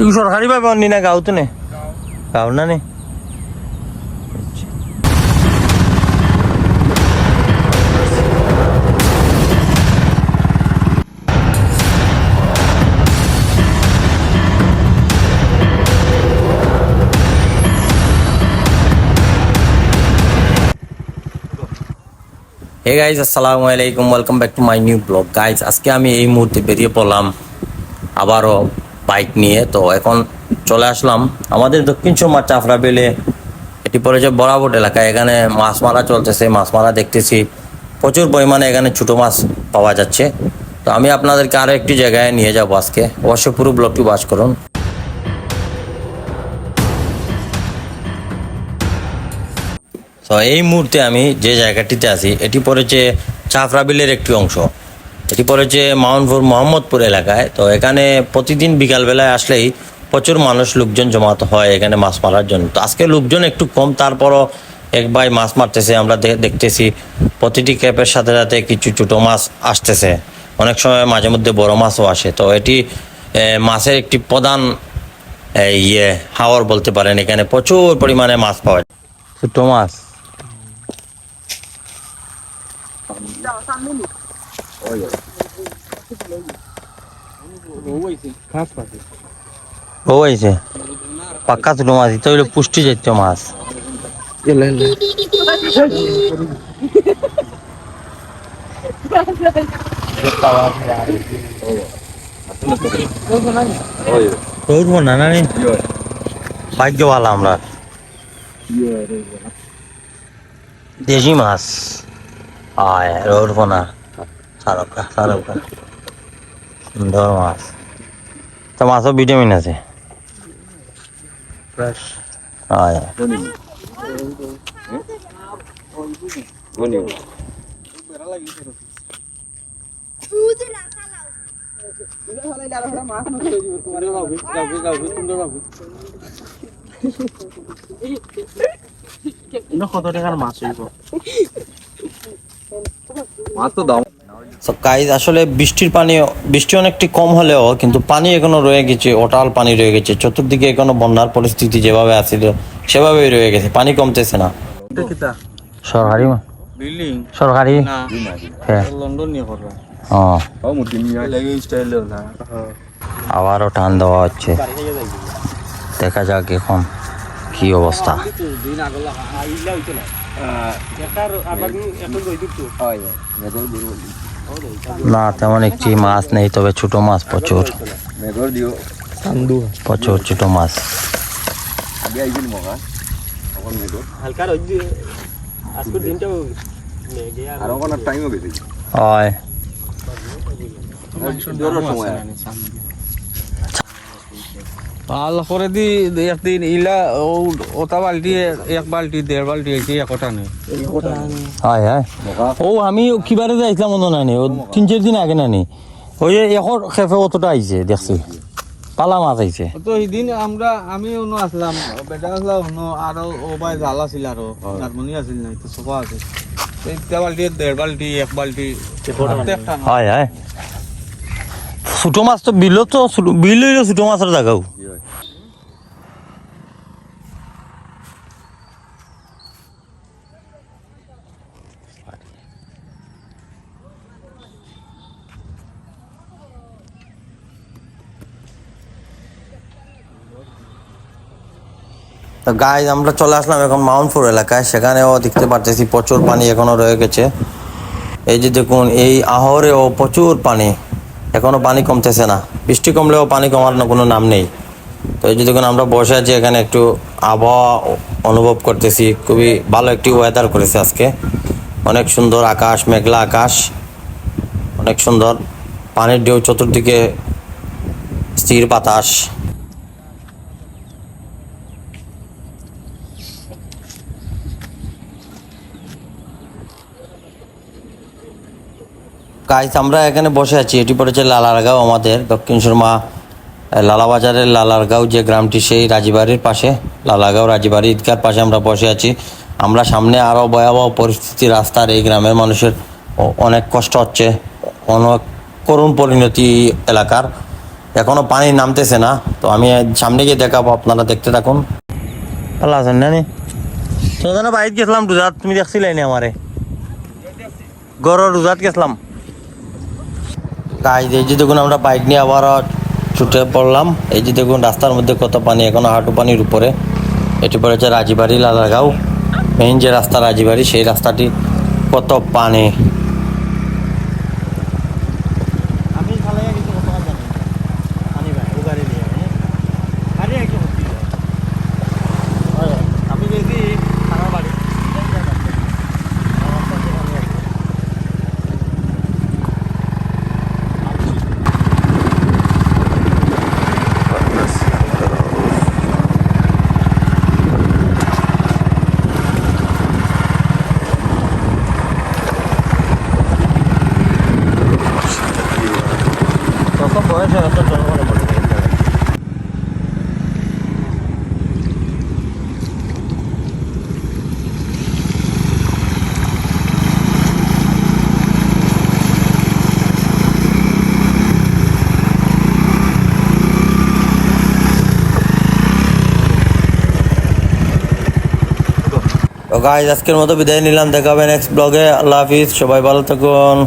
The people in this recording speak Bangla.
এগুলো সরকারি ভাবে অন্য না গাঁওতে নে গাঁও না নে হে গাইজ আসসালামু আলাইকুম welcome back to my new vlog guys আজকে আমি এই মুহূর্তে বেরিয়ে পড়লাম আবারও বাইক নিয়ে, তো এখন চলে আসলাম। আমাদের দক্ষিণ সোমার চাফরা বেলে এটি পড়েছে বরাবর এলাকা এখানে মাছ মারা চলতেছে, মাছ মারা দেখতেছি। প্রচুর পরিমাণে এখানে ছোটো মাছ পাওয়া যাচ্ছে। তো আমি আপনাদেরকে আরও একটি জায়গায় নিয়ে যাব আজকে। অবশ্যই পুরো ব্লগটি বাস করুন। তো এই মুহূর্তে আমি যে জায়গাটিতে আছি, এটি পড়েছে চাফরা বিলের একটি অংশ। এটি পড়েছে মাউন্টপুর মোহাম্মদপুর এলাকায়। তো এখানে প্রতিদিন বিকালবেলায় আসলেই প্রচুর মানুষ লোকজন জমাতে হয় এখানে মাছ মারার জন্য। তো আজকে লোকজন একটু কম তারপরও এক ভাই মাছ মারতেছে আমরা দেখতেছি প্রতিটি ক্যাপের সাথে সাথে কিছু ছোটো মাছ আসতেছে। অনেক সময় মাঝে মধ্যে বড় মাছও আসে। তো এটি মাছের একটি প্রধান ইয়ে হাওয়ার বলতে পারেন। এখানে প্রচুর পরিমাণে মাছ পাওয়া যায়। ছোটো মাছ। ও হয়েছে পাক্কা ছোটো মাছ তো হইল পুষ্টি জাতীয় মাছ। উঠবো না না? ভাগ্য ভালো আমরা। দেশি মাছ। আয় উঠবো না। সারকা সারকা। সুন্দর মাছ। তো মাছও ভিটামিন আছে? আয় কত টাকার মাছ হইব? মাছ তো দাম। সো গাইজ আসলে বৃষ্টির পানি বৃষ্টি অনেকটি কম হলেও কিন্তু পানি এখনও রয়ে গেছে ওটাল পানি রয়ে গেছে। চতুর্দিকে এখনও বন্যার পরিস্থিতি যেভাবে আছিল সেভাবেই রয়ে গেছে। পানি কমতেছে না। সরকারি সরকারি? না। হ্যাঁ। লন্ডন নিয়ে করবা ও। ও মুটি নিয়ে লাগে স্টাইল না। আবারও টান দেওয়া হচ্ছে। দেখা যাক এখন কি অবস্থা। দিন আগলা আইলা হইতো না হয় না তেমন একটি মাছ নেই তবে ছোট মাছ প্রচুর। মেদর দিও সান্দু প্রচুর ছোট মাছ আগে আইছিল মগা এখন মেদর হালকা রই আজকে দিনটা আর কোন টাইম হবে হয় জোর সময় পাল করে দি একদিন ইলা ও ওটা বালতি এক বালতি দেড় বালতি হয়েছে একটা নেই। হয় হয়। ও আমি কিবারে যাইছিলাম মনে নাই ও তিন চার দিন আগে নানি। ওই যে এখন খেপে অতটা আইছে দেখছি। পালা মাছ আইছে তো সেদিন আমরা আমি অন্য আসলাম বেটা আসলাম অন্য আরও ও ভাই জাল আছিল আরও হারমোনি আছিল না তো সোফা আছে একটা বালতি দেড় বালতি এক বালতি একটা হয় হয়। ছোট মাছ তো বিলত বিল ছোট মাছের জায়গাও তো গাইজ আমরা চলে আসলাম এখন মাউন্টপুর এলাকায়। সেখানেও দেখতে পারতেছি প্রচুর পানি এখনও রয়ে গেছে। এই যে দেখুন, এই আহরেও প্রচুর পানি। এখনও পানি কমতেছে না। বৃষ্টি কমলেও পানি কমার কোনো নাম নেই। তো এই যে দেখুন, আমরা বসে আছি এখানে একটু আবহাওয়া অনুভব করতেছি। খুবই ভালো একটি ওয়েদার করেছে আজকে। অনেক সুন্দর আকাশ, মেঘলা আকাশ। অনেক সুন্দর পানির ঢেউ চতুর্দিকে স্থির বাতাস। গাইস আমরা এখানে বসে আছি। এটি পড়েছে লালারগাঁও আমাদের, দক্ষিণ সুরমা লালাবাজারের লালারগাঁও যে গ্রামটি, সেই রাজিবাড়ির পাশে লালাগাঁও রাজিবাড়ি ঈদগার পাশে আমরা বসে আছি। আমরা সামনে আরও ভয়াবহ পরিস্থিতি, রাস্তার এই গ্রামের মানুষের অনেক কষ্ট হচ্ছে, অনেক করুণ পরিণতি এলাকার। এখনও পানি নামতেছে না, তো আমি সামনে গিয়ে দেখাবো, আপনারা দেখতে থাকুন। ভালো আছেন না তো বাইক গেছিলাম, রোজাত, তুমি দেখছিলে আমারে? গড়ের রোজাত গেছিলাম। গাইজ এই যে দেখুন আমরা বাইক নিয়ে আবার ছুটে পড়লাম। এই যে দেখুন রাস্তার মধ্যে কত পানি, এখনও হাঁটু পানির উপরে। এটি পড়েছে রাজিবাড়ি, লালাগাঁও। মেইন যে রাস্তা রাজিবাড়ি, সেই রাস্তাটি কত পানি আমি কিছু কথা জানি পানি ভাই ও গাড়ি নিয়ে গাড়ি একটু আমি গেছি আমার বাড়ি তখন বয়স হয় তো জনগণের মনে হয়। তো গাইজ আজকের মতো বিদায় নিলাম। দেখাবে নেক্সট ব্লগে আল্লাহ হাফিজ সবাই ভালো থাকুন।